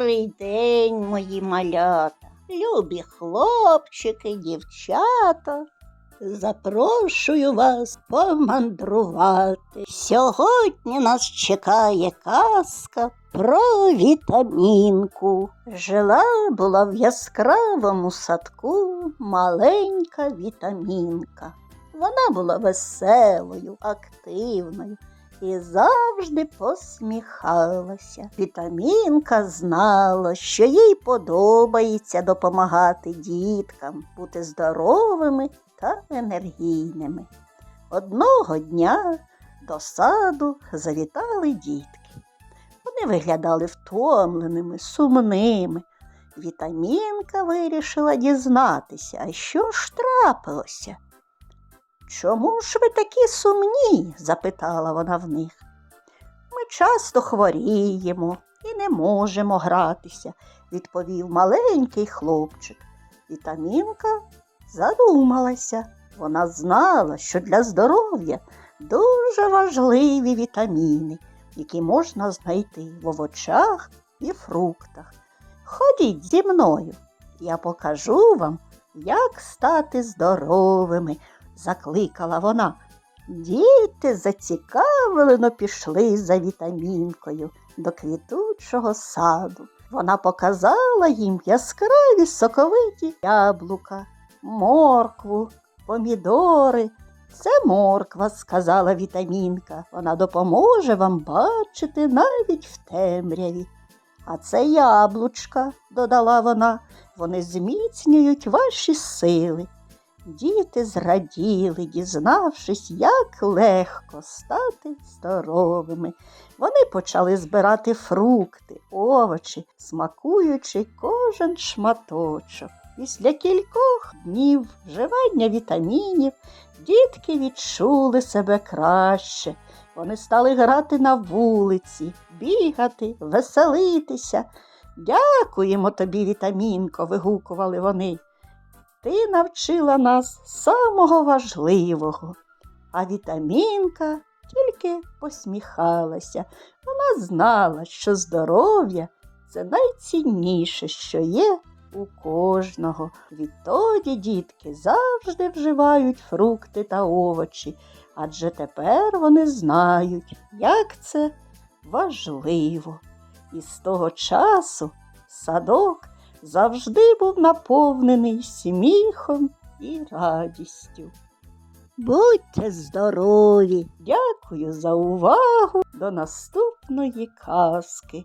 Добрий день, мої малята, любі хлопчики, дівчата. Запрошую вас помандрувати. Сьогодні нас чекає казка про вітамінку. Жила була в яскравому садку маленька вітамінка. Вона була веселою, активною і завжди посміхалася. Вітамінка знала, що їй подобається допомагати діткам бути здоровими та енергійними. Одного дня до саду завітали дітки. Вони виглядали втомленими, сумними. Вітамінка вирішила дізнатися, що ж трапилося. Чому ж ви такі сумні? запитала вона в них. Ми часто хворіємо і не можемо гратися, відповів маленький хлопчик. Вітамінка задумалася. Вона знала, що для здоров'я дуже важливі вітаміни, які можна знайти в овочах і фруктах. Ходіть зі мною, я покажу вам, як стати здоровими закликала вона. Діти зацікавлено пішли за вітамінкою до квітучого саду. Вона показала їм яскраві соковиті яблука, моркву, помідори. Це морква, сказала вітамінка. Вона допоможе вам бачити навіть в темряві. А це яблучка, додала вона, вони зміцнюють ваші сили. Діти зраділи, дізнавшись, як легко стати здоровими. Вони почали збирати фрукти, овочі, смакуючи кожен шматочок. Після кількох днів вживання вітамінів дітки відчули себе краще. Вони стали грати на вулиці, бігати, веселитися. Дякуємо тобі, вітамінко, вигукували вони. Ти навчила нас самого важливого. А вітамінка тільки посміхалася. Вона знала, що здоров'я це найцінніше, що є у кожного. Відтоді дітки завжди вживають фрукти та овочі, адже тепер вони знають, як це важливо. І з того часу садок завжди був наповнений сміхом і радістю. Будьте здорові! Дякую за увагу. До наступної казки.